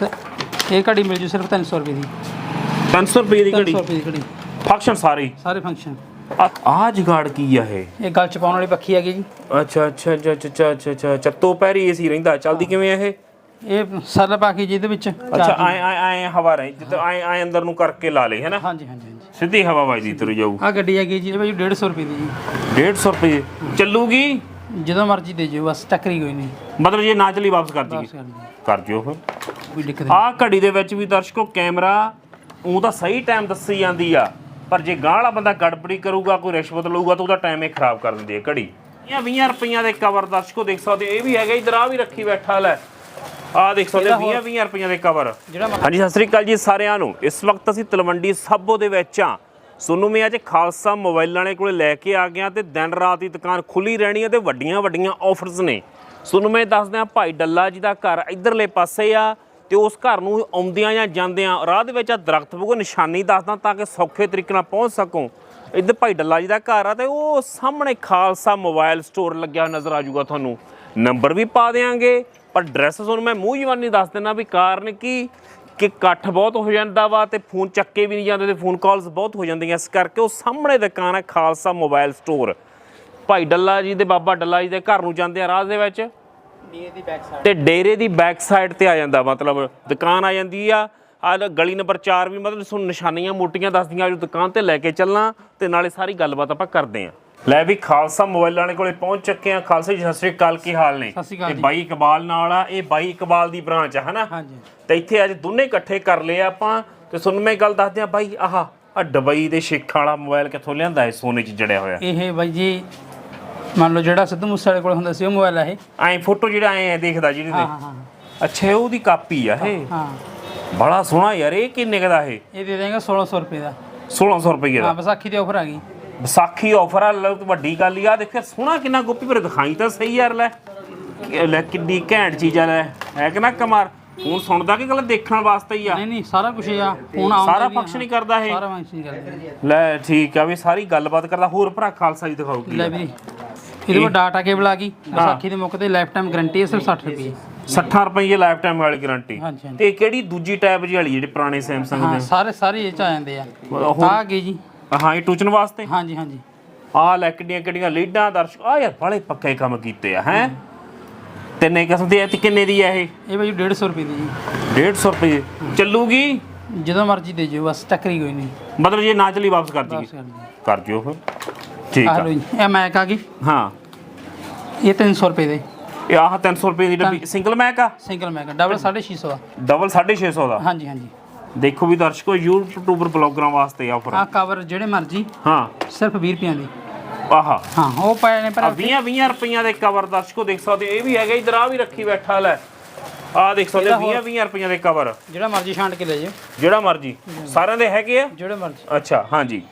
ਸ- ਇਹ ਘੜੀ ਮਿਲ ਜੂ ਸਿਰਫ 300 ਰੁਪਏ ਦੀ। 300 ਰੁਪਏ ਦੀ ਘੜੀ? 300 ਰੁਪਏ ਦੀ ਘੜੀ। ਫੰਕਸ਼ਨ ਸਾਰੇ? ਹੀ। ਸਾਰੇ ਫੰਕਸ਼ਨ ਆ ਆਹ ਜੁਗਾੜ ਕੀ ਆ ਇਹ? ਇਹ ਗਲ ਚ ਪਾਉਣ ਵਾਲੀ ਪੱਖੀ ਹੈਗੀ ਜੀ। ਅੱਛਾ ਅੱਛਾ ਅੱਛਾ ਅੱਛਾ ਅੱਛਾ ਅੱਛਾ ਚੱਤੋ ਪੈਰੀ ਏਸੀ ਰਹਿੰਦਾ। ਚੱਲਦੀ ਕਿਵੇਂ ਆ ਇਹ? ਇਹ ਸੈੱਲ ਪਾ ਕੇ ਜਿਹਦੇ ਵਿੱਚ ਅੱਛਾ ਐ ਐ ਐ ਹਵਾ ਰਹੀ ਜਿੱਦਾਂ ਐ ਐ ਅੰਦਰ ਨੂੰ ਕਰਕੇ ਲਾ ਲੇ ਹੈਨਾ? ਹਾਂਜੀ ਹਾਂਜੀ ਹਾਂਜੀ। ਸਿੱਧੀ ਹਵਾ ਵੱਜਦੀ ਤੁਰ ਜਾਊ। ਆ ਗੱਡੀ ਹੈਗੀ ਜੀ ਇਹ ਭਾਈ 150 ਰੁਪਏ ਦੀ ਜੀ। 150 ਰੁਪਏ? ਚੱਲੂਗੀ? ਜਦੋਂ ਮਰਜ਼ੀ ਦੇ ਜਿਓ ਬਸ ਟੱਕਰੀ ਕੋਈ ਨਹੀਂ। ਮਤਲਬ ਜੇ ਨਾ ਚਲੀ ਵਾਪਸ ਕਰ ਬਸ ਦਈਏ। ਕਰ ਦਿਓ। ਕਰ ਦਿਓ ਫਿਰ। ਕੋਈ ਦਿੱਕਤ ਨਹੀਂ ਆਹ ਘੜੀ ਦੇ ਵਿੱਚ ਵੀ ਦਰਸ਼ਕੋ ਕੈਮਰਾ ਉਹ ਤਾਂ ਸਹੀ ਟਾਈਮ ਦੱਸੀ ਜਾਂਦੀ ਆ ਪਰ ਜੇ ਗਾਂਹ ਵਾਲਾ ਬੰਦਾ ਗੜਬੜੀ ਕਰੂਗਾ ਕੋਈ ਰਿਸ਼ਵਤ ਲਊਗਾ ਤਾਂ ਉਹਦਾ ਟਾਈਮ ਹੀ ਖਰਾਬ ਕਰ ਦਿੰਦੀ ਹੈ ਘੜੀ। ਇਹ 20 ਰੁਪਈਆਂ ਦੇ ਕਵਰ ਦਰਸ਼ਕੋ ਦੇਖ ਸਕਦੇ। ਇਹ ਵੀ ਹੈਗਾ ਇਧਰ ਆ ਵੀ ਰੱਖੀ ਬੈਠਾ ਲੈ। ਆਹ ਦੇਖ ਸਕਦੇ 20 20 ਰੁਪਈਆਂ ਦੇ ਕਵਰ ਹਾਂਜੀ ਸਤਿ ਸ੍ਰੀ ਅਕਾਲ ਜੀ ਸਾਰਿਆਂ ਨੂੰ। ਇਸ ਵਕਤ ਅਸੀਂ ਤਲਵੰਡੀ ਸਾਬੋ ਦੇ ਵਿੱਚ ਆ ਸੋਨੂੰ ਮੈਂ ਅੱਜ ਖਾਲਸਾ ਮੋਬਾਈਲਾਂ ਵਾਲੇ ਕੋਲੇ ਲੈ ਕੇ ਆ ਗਿਆ ਤੇ ਦਿਨ ਰਾਤ ਦੀ ਦੁਕਾਨ ਖੁੱਲੀ ਰਹਿਣੀ ਹੈ ਤੇ ਵੱਡੀਆਂ ਵੱਡੀਆਂ ਆਫਰਸ ਨੇ। ਸੋਨੂੰ ਮੈਂ ਦੱਸਦਾ ਭਾਈ ਡੱਲਾ ਜੀ ਦਾ ਘਰ ਇਧਰਲੇ ਪਾਸੇ ਆ। ਤੇ ਉਸ ਘਰ ਨੂੰ ਆਉਂਦਿਆਂ ਜਾਂ ਜਾਂਦਿਆਂ ਰਾਹ ਦੇ ਵਿੱਚ ਆ ਦਰਖਤ ਬਗੋ ਨਿਸ਼ਾਨੀ ਦੱਸਦਾ ਤਾਂ ਕਿ ਸੌਖੇ ਤਰੀਕੇ ਨਾਲ ਪਹੁੰਚ ਸਕੋ। ਇੱਧਰ ਭਾਈ ਡੱਲਾ ਜੀ ਦਾ ਘਰ ਆ ਤੇ ਉਹ ਸਾਹਮਣੇ ਖਾਲਸਾ ਮੋਬਾਈਲ ਸਟੋਰ ਲੱਗਿਆ ਨਜ਼ਰ ਆ ਜਾਊਗਾ ਤੁਹਾਨੂੰ। ਨੰਬਰ ਵੀ ਪਾ ਦੇਾਂਗੇ ਪਰ ਐਡਰੈਸ ਤੁਹਾਨੂੰ ਮੈਂ ਮੂੰਹ ਜਵਾਨੀ ਦੱਸ ਦਿੰਦਾ ਵੀ ਕਾਰਨ ਕੀ? ਕਿ ਇਕੱਠ ਬਹੁਤ ਹੋ ਜਾਂਦਾ ਵਾ ਤੇ ਫੋਨ ਚੱਕੇ ਵੀ ਨਹੀਂ ਜਾਂਦੇ ਤੇ ਫੋਨ ਕਾਲਸ ਬਹੁਤ ਹੋ ਜਾਂਦੀਆਂ। ਇਸ ਕਰਕੇ ਉਹ ਸਾਹਮਣੇ ਦੁਕਾਨ ਹੈ ਖਾਲਸਾ ਮੋਬਾਈਲ ਸਟੋਰ। ਭਾਈ ਡੱਲਾ ਜੀ ਦੇ ਬਾਬਾ ਡੱਲਾ ਜੀ ਦੇ ਘਰ ਨੂੰ ਜਾਂਦੇ ਆ ਰਾਹ ਦੇ ਵਿੱਚ। ਤੇ ਡੇਰੇ ਦੀ ਬੈਕ ਸਾਈਡ ਤੇ ਆ ਜਾਂਦਾ ਮਤਲਬ ਦੁਕਾਨ ਆ ਜਾਂਦੀ ਆ ਆ ਗਲੀ ਨੰਬਰ 4 ਵੀ ਮਤਲਬ ਤੁਹਾਨੂੰ ਨਿਸ਼ਾਨੀਆਂ ਮੋਟੀਆਂ ਦੱਸਦੀਆਂ ਜੋ ਦੁਕਾਨ ਤੇ ਲੈ ਕੇ ਚੱਲਣਾ ਤੇ ਨਾਲੇ ਸਾਰੀ ਗੱਲਬਾਤ ਆਪਾਂ ਕਰਦੇ ਆਂ। ਲੈ ਵੀ ਖਾਲਸਾ ਮੋਬਾਈਲ ਵਾਲੇ ਕੋਲੇ ਪਹੁੰਚ ਚੁੱਕੇ ਆ। ਖਾਲਸਾ ਜੀ ਸਤਿ ਸ੍ਰੀ ਅਕਾਲ ਕੀ ਹਾਲ ਨੇ? ਇਹ। ਬਾਈ ਇਕਬਾਲ ਨਾਲ ਆ ਇਹ ਬਾਈ ਇਕਬਾਲ ਦੀ ਬ੍ਰਾਂਚ ਆ ਹਨਾ? ਹਾਂਜੀ। ਤੇ ਇੱਥੇ ਅੱਜ ਦੋਨੇ ਇਕੱਠੇ ਕਰ ਲਏ ਆਪਾਂ। ਤੇ ਤੁਹਾਨੂੰ ਮੈਂ ਗੱਲ ਦੱਸਦੇ ਆ ਬਾਈ ਆਹ ਆ ਡਬਈ ਦੇ ਸ਼ੇਖਾਂ ਵਾਲਾ ਮੋਬਾਈਲ ਕਿੱਥੋਂ ਲਿਆਂਦਾ ਹੈ ਸੋਨੇ 'ਚ ਜੜਿਆ ਹੋਇਆ? ਇਹ ਬਾਈ ਜੀ ਮੰਨ ਲਓ ਜਿਹੜਾ ਸਿੱਧੂ ਮੂਸੇ ਵਾਲੇ ਕੋਲ ਹੁੰਦਾ ਸੀ ਉਹ ਮੋਬਾਈਲ ਆ ਇਹ ਐਂ ਫੋਟੋ ਜਿਹੜਾ ਐਂ ਦੇਖਦਾ ਜਿਹਦੇ ਹਾਂ ਤੇ। ਹਾਂ ਹਾਂ ਅੱਛਾ ਇਹ ਉਹਦੀ ਕਾਪੀ ਆ ਇਹ? ਹਾਂ ਬੜਾ ਸੋਹਣਾ ਯਾਰ ਇਹ ਕਿੰਨੇ ਕੁ ਦਾ ਇਹ? ਇਹ ਦੇ ਦੇਗਾ 1600 ਰੁਪਏ ਦਾ। 1600 ਰੁਪਏ ਹਾਂ ਦਾ ਵਿਸਾਖੀ ਦੀ ਆਫਰ ਆ ਗਈ। ਵਿਸਾਖੀ ਆਫਰ ਆ ਤੇ ਵੱਡੀ ਗੱਲ ਹੀ ਆ ਦੇਖਿਆ ਸੋਹਣਾ ਕਿੰਨਾ ਗੋਪੀ ਪਰ ਦਿਖਾਈ ਤਾਂ ਸਹੀ ਯਾਰ ਲੈ। ਕਿ- ਲੈ ਕਿੰਨੀ ਘੈਂਟ ਚੀਜ਼ ਆ ਲੈ। ਹੈ ਕਿ ਨਾ ਕਮਾਰ? ਹੁਣ ਸੁਣਦਾ ਕਿ ਗੱਲ ਦੇਖਣ ਵਾਸਤੇ ਹੀ ਆ? ਨਹੀਂ ਨਹੀਂ ਸਾਰਾ ਕੁਝ ਆ। ਫੋਨ ਆਉਂਦਾ ਸਾਰਾ ਫੰਕਸ਼ਨ ਹੀ ਕਰਦਾ ਇਹ? ਸਾਰਾ ਫੰਕਸ਼ਨ ਕਰਦੇ। ਲੈ ਠੀਕ ਆ ਵੀ ਸਾਰੀ ਗੱਲਬਾਤ ਕਰਦਾ। ਹੋਰ ਭਰਾ ਖਾਲਸਾ ਜੀ ਦਿਖਾਓ ਕੀ ਲੈ ਆ। ਵੀ ਇਹਦੇ ਕੋਲ ਡਾਟਾ ਕੇਬਲ ਆ ਗਈ। ਵਿਸਾਖੀ ਦੇ ਮੌਕੇ ਤੇ ਲਾਈਫ ਟਾਈਮ ਗਾਰੰਟੀ ਹੈ ਸਿਰਫ 60 ਰੁਪਏ 60 ਰੁਪਏ ਲਾਈਫ ਟਾਈਮ ਵਾਲੀ ਗਾਰੰਟੀ ਹਾਂਜੀ ਹਾਂਜੀ। ਤੇ ਕਿਹੜੀ ਦੂਜੀ ਟੈਬ ਜੀ ਵਾਲੀ ਜਿਹੜੇ ਪੁਰਾਣੇ ਸੈਮਸੰਗ ਹਾਂ ਦੇ? ਸਾਰੇ ਸਾਰੇ ਇਹ ਚ ਆ ਜਾਂਦੇ ਆ। ਉਹ- ਆ ਗਈ ਜੀ। ਹਾਂ ਇਹ ਟੂਚਨ ਵਾਸਤੇ? ਹਾਂਜੀ ਹਾਂਜੀ। ਆ ਲੈ ਕਿੱਡੀਆਂ ਕਿੱਡੀਆਂ ਲੀਡਾਂ ਦਰਸ਼ਕ। ਆ ਯਾਰ ਬੜੇ ਪੱਕੇ ਕੰਮ ਕੀਤੇ ਆ ਹੈ? ਤਿੰਨੇ ਕਿਸਮ ਦੀ ਐ ਤੇ ਕਿੰਨੇ ਦੀ ਆ ਇਹ? ਇਹ ਬਾਈ 150 ਰੁਪਏ ਦੀ ਜੀ। 150 ਰੁਪਏ। ਚੱਲੂਗੀ? ਜਦੋਂ ਮਰਜ਼ੀ ਦੇ ਜਿਓ ਬਸ ਟੱਕਰੀ ਕੋਈ ਨਹੀਂ। ਮਤਲਬ ਜੇ ਨਾ ਚਲੀ ਵਾਪਸ ਕਰ ਦਈਏ। ਬਸ ਕਰ ਦਿਓ ਕਰ ਦਿਓ ਫਿਰ। ਠੀਕ ਆ। ਆ ਲਓ ਜੀ ਇਹ ਮੈਕ ਆ ਗਈ। ਹਾਂ। ਇਹ 300 ਰੁਪਏ ਦੇ। ਇਹ ਆਹ 300 ਰੁਪਏ ਦੀ ਡੱਬੀ। ਸਿੰਗਲ ਮੈਕ ਆ? ਸਿੰਗਲ ਮੈਕ ਡਬਲ 650 ਦਾ ਡਬਲ 650 ਦਾ? ਹਾਂਜੀ ਹਾਂਜੀ। ਦੇਖੋ ਵੀ ਦਰਸ਼ਕੋ ਯੂਟਿਊਬਰ ਬਲੌਗਰਾਂ ਵਾਸਤੇ ਆਫਰ ਆ ਕਵਰ ਜਿਹੜੇ ਮਰਜ਼ੀ ਹਾਂ। ਸਿਰਫ 20 ਰੁਪਈਆਂ ਦੀ। ਆਹਾ। ਹਾਂ ਉਹ ਪਏ ਨੇ ਪਰ ਆ 20 20 ਰੁਪਈਆਂ ਦੇ ਕਵਰ ਦਰਸ਼ਕੋ ਦੇਖ ਸਕਦੇ। ਇਹ ਵੀ ਹੈਗਾ ਇਧਰ ਆ ਵੀ ਰੱਖੀ ਬੈਠਾ ਲੈ। ਆ ਦੇਖ ਸਕਦੇ 20 20 ਰੁਪਈਆਂ ਦੇ ਕਵਰ ਜਿਹੜਾ ਮਰਜ਼ੀ ਛਾਂਟ ਕੇ ਲੈ ਜਿਓ ਜਿਹੜਾ ਮਰਜ਼ੀ। ਸਾਰਿਆਂ ਦੇ ਹੈਗੇ ਆ? ਜਿਹੜੇ ਮਰਜ਼ੀ। ਅੱਛਾ ਹਾਂਜੀ।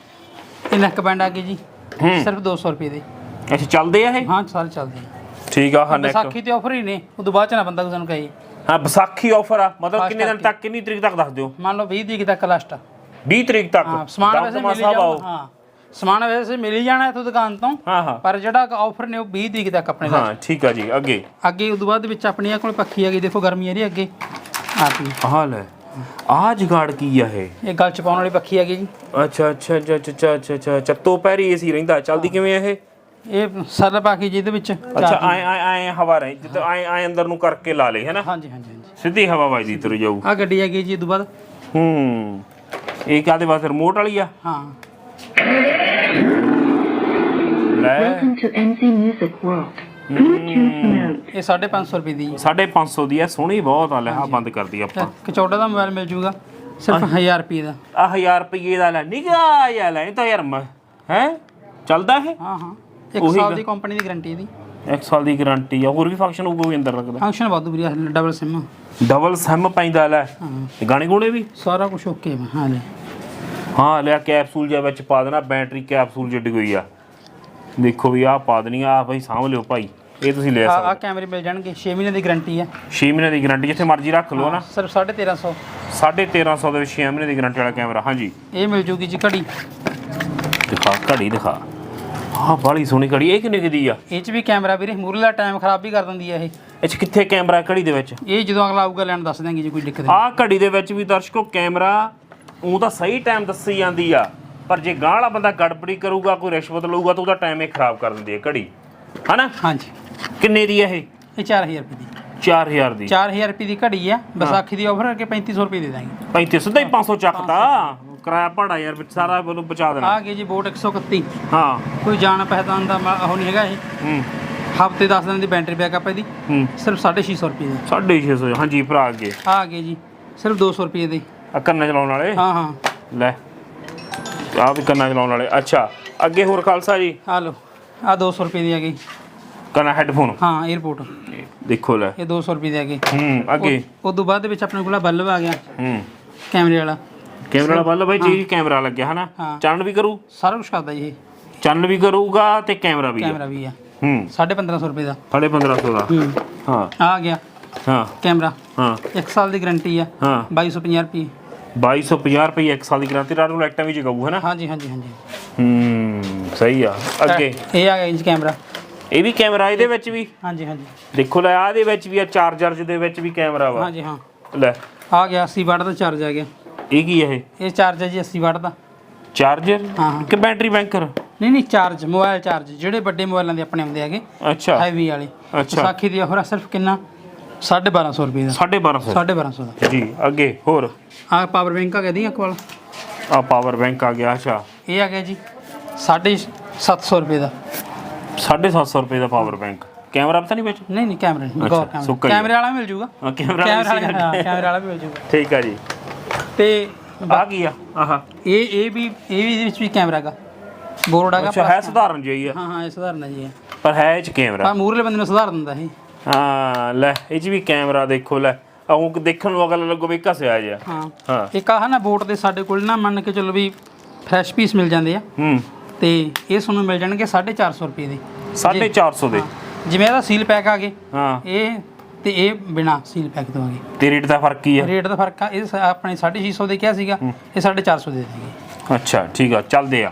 ਇਹ ਨੈਕ ਬੈਂਡ ਆ ਗਈ ਜੀ। ਸਿਰਫ 200 ਰੁਪਏ ਦੇ। ਅੱਛਾ ਚੱਲਦੇ ਆ ਇਹ? ਹਾਂ ਸਾਰੇ ਚੱਲਦੇ ਆ। ਠੀਕ ਆ ਹਾਂ। ਵਿਸਾਖੀ ਤੇ ਆਫਰ ਹੀ ਨੇ ਉਦੋਂ ਬਾਅਦ ਚ ਨਾ ਬੰਦਾ ਕਿਸੇ ਨੂੰ ਕਹੇ। ਹਾਂ ਵਿਸਾਖੀ ਆਫਰ ਆ ਮਤਲਬ ਕਿੰਨੇ ਦਿਨ। ਤੱਕ ਕਿੰਨੀ ਤਰੀਕ ਤੱਕ ਦੱਸ ਦਿਓ? ਮੰਨ ਲਓ 20 ਤਰੀਕ ਤੱਕ ਲਾਸਟ ਆ। 20 ਤਰੀਕ ਤੱਕ। ਹਾਂ ਸਮਾਨ ਵੈਸੇ ਮਿਲ ਹੀ। ਜਾਊਗਾ ਹਾਂ। ਸਮਾਨ ਵੈਸੇ ਮਿਲ ਹੀ ਜਾਣਾ ਇੱਥੋਂ ਦੁਕਾਨ ਤੋਂ ਹਾਂ ਹਾਂ। ਪਰ ਜਿਹੜਾ ਆਫਰ ਨੇ ਉਹ 20 ਤਰੀਕ ਤੱਕ ਆਪਣੇ ਹਾਂ ਠੀਕ ਆ ਜੀ ਅੱਗੇ। ਅੱਗੇ ਉਦੋਂ ਬਾਅਦ ਵਿੱਚ ਆਪਣੀ ਆ ਕੋਲ ਪੱਖੀ ਆ ਗਈ ਦੇਖੋ ਗਰਮੀ ਆ ਰਹੀ ਅੱਗੇ। ਆ ਆਹ ਲੈ। ਆਹ ਜੁਗਾੜ ਕੀ ਆ ਇਹ? ਇਹ ਗਲ ਚ ਪਾਉਣ ਵਾਲੀ ਪੱਖੀ ਆ ਗਈ ਜੀ। ਅੱਛਾ ਅੱਛਾ ਅੱਛਾ ਅੱਛਾ ਅੱਛਾ ਅੱਛਾ ਚੱਤੋ ਪੈਰੀ ਏਸੀ ਰਹਿੰਦਾ। ਚੱਲਦੀ ਕਿਵੇਂ ਆ ਇਹ? ਇਹ ਸੈੱਲ ਪਾ ਕੇ ਜਿਹਦੇ ਵਿੱਚ। ਅੱਛਾ ਐ ਐ ਐ ਹਵਾ ਰਹੀ। ਜਿੱਦਾਂ ਐ ਐ ਅੰਦਰ ਨੂੰ ਕਰਕੇ ਲਾ ਲੇ ਹੈਨਾ? ਹਾਂਜੀ ਹਾਂਜੀ ਹਾਂਜੀ। ਸਿੱਧੀ ਹਵਾ ਵੱਜਦੀ ਤੁਰ ਜਾਊ। ਆ ਗੱਡੀ ਆ ਗਈ ਜੀ ਬਾਅਦ। ਹੂੰ। ਇਹ ਕਾਦੇ ਵਾਸਤੇ? ਰਿਮੋਟ ਵਾਲੀ ਆ? ਹਾਂ। ਲੈ। Welcome to MC Music World. ਇਹ 550 ਰੁਪਏ ਦੀ। ਜੀ 550 ਦੀ ਆ ਸੋਹਣੀ ਬਹੁਤ ਆ ਲੈ ਆ ਬੰਦ ਕਰਦੀ ਆਪਾਂ। ਕਚੌੜਾ ਦਾ ਮੋਬਾਈਲ ਮਿਲ ਜੂਗਾ ਸਿਰਫ 1000 ਰੁਪਏ ਦਾ। ਆ 1000 ਰੁਪਏ ਦਾ ਲੈ ਨਿਗਾ ਯਾ ਲੈ ਤਾਂ ਯਾਰ ਹੈ? ਚੱਲਦਾ ਇਹ? ਹਾਂ ਹਾਂ। ਇੱਕ ਉਹੀ ਸਾਲ ਗ- ਦੀ ਕੰਪਨੀ ਦੀ ਗਾਰੰਟੀ ਇਹਦੀ। ਇੱਕ ਸਾਲ ਦੀ ਗਾਰੰਟੀ ਆ ਹੋਰ ਵੀ ਫੰਕਸ਼ਨ ਹੋਊਗਾ ਵੀ ਅੰਦਰ ਰੱਖਦਾ। ਫੰਕਸ਼ਨ ਵਾਧੂ ਵਧੀਆ ਡਬਲ ਸਿਮ ਡਬਲ ਸਿਮ ਪੈਂਦਾ ਲੈ। ਹਾਂ। ਤੇ ਗਾਣੇ ਗੋਣੇ ਵੀ? ਸਾਰਾ ਕੁਝ ਓਕੇ ਹਾਂ ਲੈ। ਹਾਂ ਲਿਆ ਕੈਪਸੂਲ ਜਿਹਾ ਵਿੱਚ ਪਾ ਦੇਣਾ ਬੈਟਰੀ ਕੈਪਸੂਲ ਜਿੱਡੀ ਹੋਈ ਆ। ਦੇਖੋ ਵੀ ਆਹ ਪਾ ਦੇਣੀ ਆ ਭਾਈ ਸਾਂਭ ਲਿਓ ਭਾਈ ਇਹ ਤੁਸੀਂ ਲੈ ਆ ਆ ਸਕਦੇ ਕੈਮਰੇ ਮਿਲ ਜਾਣਗੇ 6 ਮਹੀਨੇ ਦੀ ਗਾਰੰਟੀ ਆ 6 ਮਹੀਨੇ ਦੀ ਗਾਰੰਟੀ ਜਿੱਥੇ ਮਰਜ਼ੀ ਰੱਖ ਲਓ ਨਾ। ਸਿਰਫ 1350 1350 ਦੇ ਵਿੱਚ 6 ਮਹੀਨੇ ਦੀ ਗਾਰੰਟੀ ਵਾਲਾ ਕੈਮਰਾ ਹਾਂਜੀ। ਇਹ ਮਿਲ ਜੂਗੀ ਜੀ ਘੜੀ। ਦਿਖਾ ਘੜੀ ਦਿਖਾ। ਹਾਂ ਬਾਲੀ ਸੋਹਣੀ ਘੜੀ ਇਹ ਕਿੰਨੇ ਦੀ ਆ? ਇਹ ਚ ਵੀ ਕੈਮਰਾ ਵੀਰੇ ਮੂਰਲਾ ਟਾਈਮ ਖਰਾਬ ਵੀ ਕਰ ਦਿੰਦੀ ਹੈ ਇਹ। ਇਹ 'ਚ ਕਿੱਥੇ ਕੈਮਰਾ ਘੜੀ ਦੇ ਵਿੱਚ? ਇਹ ਜਦੋਂ ਅਗਲਾ ਆਊਗਾ ਲੈਣ ਦੱਸ ਦਾਂਗੇ ਜੇ ਕੋਈ ਦਿੱਕਤ ਨਹੀਂ। ਆਹ ਘੜੀ ਦੇ ਵਿੱਚ ਵੀ ਦਰਸ਼ਕੋ ਕੈਮਰਾ ਉਹ ਤਾਂ ਸਹੀ ਟਾਈਮ ਦੱਸੀ ਜਾਂਦੀ ਆ। ਪਰ ਜੇ ਗਾਂਹ ਵਾਲਾ ਬੰਦਾ ਗੜਬੜੀ ਕਰੂਗਾ ਕੋਈ ਰਿਸ਼ਵਤ ਲਊਗਾ ਤਾਂ ਉਹਦਾ ਟਾਈਮ ਹੀ ਖਰਾਬ ਕਰ ਦਿੰਦੀ ਹੈ ਘੜੀ। ਹਨਾ? ਹਾਂਜੀ। ਕਿੰਨੇ ਦੀ ਹੈ ਇਹ? ਇਹ 4000 ਰੁਪਏ ਦੀ। 4000 ਦੀ। 4000 ਰੁਪਏ ਦੀ ਘੜੀ ਆ। ਵਿਸਾਖੀ ਦੀ ਆਫਰ ਕਰਕੇ 3500 ਰੁਪਏ ਦੇ ਦਾਂਗੇ। 35 ਸਿੱਧਾ ਹੀ 500 ਚੱਕਤਾ ਕਿਰਾਇਆ ਭਾੜਾ ਯਾਰ ਵਿੱਚ ਸਾਰਾ ਮੈਨੂੰ ਬਚਾ ਦੇਣਾ। ਆ ਗਏ ਜੀ ਬੋਟ 131 ਹਾਂ। ਕੋਈ ਜਾਣ ਪਹਿਚਾਣ ਦਾ ਮ- ਉਹ ਨਹੀਂ ਹੈਗਾ ਇਹ। ਹੂੰ। ਹਫ਼ਤੇ 10 ਦਿਨ ਦੀ ਬੈਟਰੀ ਬੈਕਅਪ ਇਹਦੀ। ਹੂੰ। ਸਿਰਫ 650 ਰੁਪਏ ਦਾ। 650 ਹਾਂਜੀ ਭਰਾ ਅੱਗੇ। ਆ ਗਏ ਜੀ। ਸਿਰਫ 200 ਰੁਪਏ ਦੇ। ਆ ਕੰਨਾਂ ਚਲਾਉਣ ਵਾਲੇ। ਹਾਂ ਹਾਂ। ਲੈ। ਆ ਵੀ ਕੰਨਾਂ ਚਲਾਉਣ ਵਾਲੇ। ਅੱਛਾ ਅੱਗੇ ਹੋਰ ਖਾਲਸਾ ਜੀ? ਆ ਲਓ ਆ 200 ਰੁਪਏ ਦੀ ਆ ਗਈ ਕੰਨਾਂ ਹੈੱਡਫੋਨ? ਹਾਂ 에어ਪੋਰਟ ਦੇਖੋ ਲੈ। ਇਹ 200 ਰੁਪਏ ਦੇ ਆ ਗਏ ਹੂੰ ਅੱਗੇ। ਉਸ ਤੋਂ ਬਾਅਦ ਦੇ ਵਿੱਚ ਆਪਣੇ ਕੋਲ ਬੱਲਬ ਆ ਗਿਆ। ਹੂੰ। ਕੈਮਰੇ ਵਾਲਾ। ਕੈਮਰਾ ਵਾਲਾ ਬੱਲ ਬਾਈ ਚੀਜ਼ ਕੈਮਰਾ ਲੱਗਿਆ ਹਨਾ? ਹਾਂ। ਚੰਨ ਵੀ ਕਰੂ? ਸਾਰਾ ਕੁਝ ਕਰਦਾ ਜੀ ਇਹ। ਚੰਨ ਵੀ ਕਰੂਗਾ ਤੇ ਕੈਮਰਾ ਵੀ ਆ। ਕੈਮਰਾ ਵੀ ਆ। ਹੂੰ। 1550 ਰੁਪਏ ਦਾ। 1550 ਦਾ? ਹੂੰ। ਹਾਂ। ਆ ਗਿਆ। ਹਾਂ। ਕੈਮਰਾ। ਹਾਂ। 1 ਸਾਲ ਦੀ ਗਾਰੰਟੀ ਆ। ਹਾਂ। 2250 ਰੁਪਏ। 2250 ਰੁਪਏ ਇੱਕ ਸਾਲ ਦੀ ਗਾਰੰਟੀ ਰਾਡੂ ਲਾਈਟਾਂ ਵੀ ਜਗਾਊ ਹਨਾ ਹਾਂਜੀ ਹਾਂਜੀ ਹਾਂਜੀ। ਹੂੰ ਸਹੀ ਆ ਅੱਗੇ? ਇਹ ਆ ਗਿਆ ਇੰਚ ਕੈਮਰਾ। ਇਹ ਵੀ ਕੈਮਰਾ ਇਹਦੇ ਵਿੱਚ ਵੀ? ਹਾਂਜੀ ਹਾਂਜੀ। ਦੇਖੋ ਲੈ ਆ ਦੇ ਵਿੱਚ ਵੀ ਆ ਚਾਰਜਰ ਦੇ ਵਿੱਚ ਵੀ ਕੈਮਰਾ ਵਾ। ਹਾਂਜੀ ਹਾਂ। ਲੈ। ਆ ਗਿਆ 80 ਵਾਟ ਦਾ ਚਾਰਜ ਆ ਗਿਆ। ਇਹ ਕੀ ਹੈ ਇਹ? ਇਹ ਚਾਰਜ ਹੈ ਜੀ 80 ਵਾਟ ਦਾ। ਚਾਰਜਰ? ਹਾਂ ਹਾਂ। ਕਿ ਬੈਟਰੀ ਬੈਂਕਰ? ਨਹੀਂ ਨਹੀਂ ਚਾਰਜ ਮੋਬਾਈਲ ਚਾਰਜ ਜਿਹੜੇ ਵੱਡੇ ਮੋਬਾਈਲਾਂ ਦੇ ਆਪਣੇ ਆਉਂਦੇ ਹੈਗੇ। ਅੱਛਾ। ਹੈਵੀ ਵਾਲੇ। ਅੱਛਾ। ਵਿਸਾਖੀ ਦੀ ਆਫਰ ਸਿਰਫ ਕਿੰਨਾ? 1250 ਰੁਪਏ ਦਾ। 1250 1250 ਦਾ। ਜੀ ਅੱਗੇ ਹੋਰ? ਆ ਪਾਵਰ ਬੈਂਕ ਆ ਗਿਆ ਦੀ ਕੋਲ ਆ ਪਾਵਰ ਬੈਂਕ ਆ ਗਿਆ ਅੱਛਾ। ਇਹ ਆ ਗਿਆ ਜੀ 750 ਰੁਪਏ ਦਾ। 750 ਰੁਪਏ ਦਾ ਪਾਵਰ ਬੈਂਕ। ਕੈਮਰਾ ਪਤਾ ਨਹੀਂ ਵਿੱਚ? ਨਹੀਂ ਨਹੀਂ ਕੈਮਰਾ ਨਹੀਂ ਗੌਰ ਕੈਮਰਾ। ਆ। ਕੈਮਰੇ ਵਾਲਾ ਮਿਲ ਜੂਗਾ। ਹਾਂ ਕੈਮਰਾ ਵਾਲਾ ਕੈਮਰੇ ਵਾਲਾ ਮਿਲ ਜੂਗਾ। ਠੀਕ ਆ ਜੀ। ਤੇ ਆ ਕੀ ਆ? ਆਹਾ। ਇਹ ਇਹ ਵੀ ਇਹ ਵੀ ਇਹਦੇ ਵਿੱਚ ਵੀ ਕੈਮਰਾ ਹੈਗਾ। ਬੋਰਡ ਹੈਗਾ ਅੱਛਾ ਹੈ ਸਧਾਰਨ ਜਿਹੀ ਆ। ਹਾਂ ਹਾਂ ਇਹ ਸੁਧਾਰਨ ਹੈ ਜੀ। ਇਹ। ਪਰ ਹੈ ਇਹ ਚ ਕੈਮਰਾ। ਪਰ ਮੂਰਲੇ ਬੰਦੇ ਨੂੰ ਸੁਧਾਰ ਦਿੰਦਾ ਇਹ। ਹਾਂ ਲੈ ਇਹ ਚ ਵੀ ਕੈਮਰਾ ਦੇਖੋ ਲੈ। ਉਹ ਦੇਖਣ ਨੂੰ ਅਗਲ ਲੱਗੋ ਵੀ ਘਸਿਆ ਜਿਹਾ। ਹਾਂ। ਹਾਂ। ਇੱਕ ਆਹ ਨਾ ਬੋਟ ਦੇ ਸਾਡੇ ਕੋਲ ਨਾ ਮੰਨ ਕੇ ਚੱਲੋ ਵੀ ਫਰੈਸ਼ ਪੀਸ ਮਿਲ ਜਾਂਦੇ ਆ। ਹੂੰ। ਤੇ ਇਹ ਤੁਹਾਨੂੰ ਮਿਲ ਜਾਣਗੇ 450 ਰੁਪਏ ਦੇ। 450 ਦੇ। ਜਿਵੇਂ ਇਹਦਾ ਸੀਲ ਪੈਕ ਆ ਗਏ। ਹਾਂ। ਇਹ ਤੇ ਇਹ ਬਿਨਾ ਸੀਲ ਪੈਕ ਤੋਂ ਆ ਗਏ। ਤੇ ਰੇਟ ਦਾ ਫ਼ਰਕ ਕੀ ਆ? ਰੇਟ ਦਾ ਫ਼ਰਕ ਆ ਇਹ ਆਪਣੇ 650 ਦੇ ਕਿਹਾ ਸੀਗਾ। ਇਹ 450 ਦੇ ਦੇਣਗੇ ਅੱਛਾ ਠੀਕ ਆ ਚੱਲਦੇ ਆ।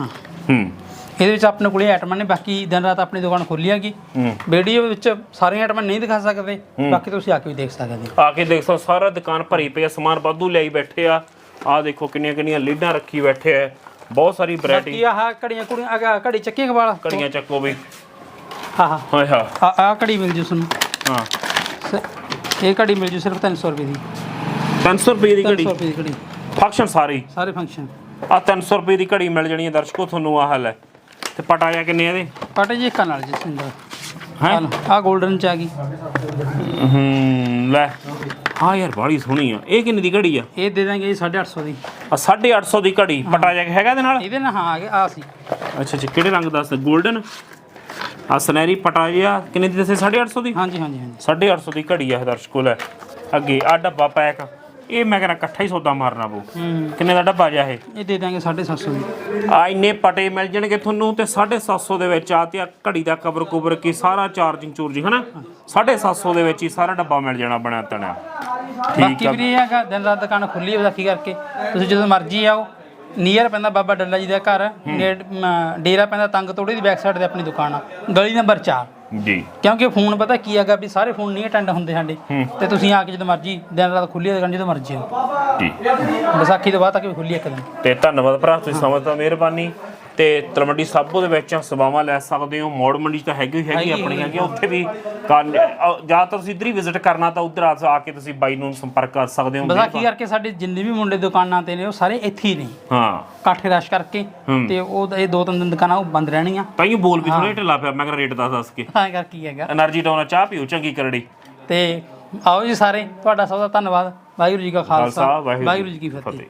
ਹਾਂ। ਹੂੰ। ਇਹਦੇ ਵਿੱਚ ਆਪਣੇ ਕੋਲੇ ਆਈਟਮਾਂ ਨੇ ਬਾਕੀ ਦਿਨ ਰਾਤ ਆਪਣੀ ਦੁਕਾਨ ਖੋਲੀ ਹੈਗੀ। ਹੂੰ। ਵੀਡੀਓ ਵਿੱਚ ਸਾਰੀਆਂ ਆਈਟਮਾਂ ਨਹੀਂ ਦਿਖਾ ਸਕਦੇ। ਬਾਕੀ ਤੁਸੀਂ ਆ ਕੇ ਵੀ ਦੇਖ ਸਕਦੇ ਹੋ। ਆ ਕੇ ਦੇਖ ਸਕਦੇ ਹੋ, ਸਾਰਾ ਦੁਕਾਨ ਭਰੀ ਪਈ ਆ ਸਮਾਨ ਵਾਧੂ ਲਿਆਈ ਬੈਠੇ ਆ। ਆ ਦੇਖੋ ਕਿੰਨੀਆਂ ਕਿੰਨੀਆਂ ਲੀਡਾਂ ਰੱਖੀ ਬੈਠੇ ਆ। ਬਹੁਤ ਸਾਰੀ ਬਾਕੀ ਵੈਰਾਈਟੀ ਆਹ ਘੜੀਆਂ ਕੁੜੀਆਂ ਅਗਾ ਘੜੀ ਚੱਕੀ ਕਵਾਲ ਕੜੀਆਂ ਚੱਕੋ ਵੀ। ਹਾਂ ਹਾਂ ਹਾਏ ਹਾ ਆ ਆ ਘੜੀ ਮਿਲ ਜੂ ਤੁਹਾਨੂੰ ਹਾਂ। ਇਹ ਘੜੀ ਮਿਲ ਜੂ ਸਿਰਫ 300 ਰੁਪਏ ਦੀ। 300 ਰੁਪਏ ਦੀ 300 ਘੜੀ। ਰੁਪਏ ਦੀ ਘੜੀ। ਫੰਕਸ਼ਨ ਸਾਰੀ। ਸਾਰੇ ਫੰਕਸ਼ਨ ਆ 300 ਰੁਪਏ ਦੀ ਘੜੀ ਮਿਲ ਜਾਣੀ ਹੈ ਦਰਸ਼ਕੋ ਤੁਹਾਨੂੰ ਆਹ ਲੈ। ਤੇ ਪਟਾਇਆ ਕਿੰਨੇ ਆ ਇਹਦੇ? ਪਾਟੇ ਜੀ ਇੱਕਾਂ ਨਾਲ ਜੀ ਸਿੰਗਲ। ਹੈਂ? ਆ 골ਡਨ ਚ ਆ ਗਈ। ਹੂੰ ਲੈ। ਹਾਂ ਯਾਰ ਬੜੀ ਸੋਹਣੀ ਆ। ਇਹ ਕਿੰਨੇ ਦੀ ਘੜੀ ਆ? ਇਹ ਦੇ ਦਾਂਗੇ ਜੀ 850 ਦੀ। ਆ 850 ਦੀ ਘੜੀ। ਪਟਾਇਆ ਹੈਗਾ ਇਹਦੇ ਨਾਲ? ਇਹਦੇ ਨਾਲ ਹਾਂ ਆ ਗਿਆ ਆ ਸੀ। ਅੱਛਾ ਅੱਛਾ ਕਿਹੜੇ ਰੰਗ ਦਾ 골ਡਨ ਆ ਸੁਨਹਿਰੀ ਪਟਾਇਆ ਕਿੰਨੇ ਦੀ ਦੱਸੇ? 850 ਦੀ? ਹਾਂਜੀ ਹਾਂਜੀ ਹਾਂਜੀ। 850 ਦੀ ਘੜੀ ਆ ਇਹ ਦਰਸ਼ਕੋ ਲੈ। ਅੱਗੇ ਆ ਡੱਬਾ ਪੈਕ। ਇਹ ਮੈਂ ਕਹਿੰਦਾ ਇਕੱਠਾ ਹੀ ਸੌਦਾ ਮਾਰਨਾ ਪਊ। ਕਿੰਨੇ ਦਾ ਡੱਬਾ ਜਿਆ ਇਹ? ਇਹ ਦੇ ਦਾਂਗੇ 750 ਦੀ ਆ ਇੰਨੇ ਪਟੇ ਮਿਲ ਜਾਣਗੇ ਤੁਹਾਨੂੰ ਤੇ 750 ਦੇ ਵਿੱਚ ਆ ਤੇ ਆ ਘੜੀ ਦਾ ਕਵਰ ਕੁਵਰ ਕੀ ਸਾਰਾ ਚਾਰਜਿੰਗ ਚੂਰਜਿੰਗ ਹਨਾ? 750 ਦੇ ਵਿੱਚ ਹੀ ਸਾਰਾ ਡੱਬਾ ਮਿਲ ਜਾਣਾ ਬਣਿਆ ਤਣਿਆ। ਠੀਕ ਬਾਕੀ ਆ ਵੀ ਇਹ ਹੈਗਾ ਦਿਨ ਰਾਤ ਦੁਕਾਨ ਖੁੱਲੀ ਹੈ ਵਿਸਾਖੀ ਕਰਕੇ। ਤੁਸੀਂ ਜਦੋਂ ਮਰਜ਼ੀ ਆਓ ਨੀਅਰ ਪੈਂਦਾ ਬਾਬਾ ਡੱਲਾ ਜੀ ਦਾ ਘਰ ਡੇਰਾ ਪੈਂਦਾ ਤੰਗ ਤੋੜੇ ਦੀ ਬੈਕ ਸਾਈਡ ਤੇ ਆਪਣੀ ਦੁਕਾਨ ਆ। ਗਲੀ ਨੰਬਰ 4 ਜੀ। ਕਿਉਂਕਿ ਫੋਨ ਪਤਾ ਕੀ ਹੈਗਾ ਵੀ ਸਾਰੇ ਫੋਨ ਨਹੀਂ ਅਟੈਂਡ ਹੁੰਦੇ ਸਾਡੇ। ਤੇ ਤੁਸੀਂ ਆ ਕੇ ਜਦੋਂ ਮਰਜ਼ੀ ਦਿਨ ਰਾਤ ਖੁੱਲੀ ਦੁਕਾਨ ਜਦੋਂ ਮਰਜ਼ੀ ਜੀ। ਵਿਸਾਖੀ ਤੋਂ ਬਾਅਦ ਤੱਕ ਵੀ ਖੁੱਲੀ ਇੱਕ ਦਿਨ। ਤੇ ਧੰਨਵਾਦ ਭਰਾ ਤੁਸੀਂ ਸਮਝਦਾ ਮਿਹਰਬਾਨੀ। ਤੇ ਤਲਵੰਡੀ ਸਾਬੋ ਦੇ ਵਿੱਚ ਸੇਵਾਵਾਂ ਲੈ ਸਕਦੇ ਹੋ। ਮੋੜ ਮੰਡੀ ਤਾਂ ਹੈਗੀ ਹੈਗੀ ਆਪਣੀਆਂ ਕਿ ਉੱਥੇ ਵੀ ਜਾਂ ਤਾਂ ਤੁਸੀਂ ਇਧਰ ਹੀ ਵਿਜ਼ਿਟ ਕਰਨਾ ਤਾਂ ਉਧਰ ਆ ਕੇ ਤੁਸੀਂ ਬਾਈ ਨੂੰ ਸੰਪਰਕ ਕਰ ਸਕਦੇ ਹੋ। ਬਸ ਕੀ ਕਰਕੇ ਸਾਡੇ ਜਿੰਨੇ ਵੀ ਮੁੰਡੇ ਦੁਕਾਨਾਂ ਤੇ ਨੇ ਉਹ ਸਾਰੇ ਇੱਥੇ ਹੀ ਨੇ। ਹਾਂ। ਕਾਠੇ ਰਸ਼ ਕਰਕੇ ਤੇ ਉਹ ਇਹ ਦੋ ਤਿੰਨ ਦਿਨ ਦੁਕਾਨਾਂ ਉਹ ਬੰਦ ਰਹਿਣੀਆਂ। ਤਾਂ ਹੀ ਬੋਲ ਵੀ ਥੋੜਾ ਢਿੱਲਾ ਪਿਆ ਮੈਂ ਕਿਹਾ ਰੇਟ ਦੱਸ ਦੱਸ ਕੇ। ਹਾਂ ਕਰ ਕੀ ਹੈਗਾ। એનર્ਜੀ ਡਾਉਨ ਚਾਹ ਪੀਓ ਚੰਗੀ ਕਰੜੀ। ਤੇ ਆਓ ਜੀ ਸਾਰੇ ਤੁਹਾਡਾ ਸਭ ਦਾ ਧੰਨਵਾਦ। ਵਾਹਿਗੁਰੂ ਜੀ ਕਾ ਖਾਲਸਾ ਵਾਹਿਗੁਰੂ ਜੀ ਕੀ ਫਤਿਹ।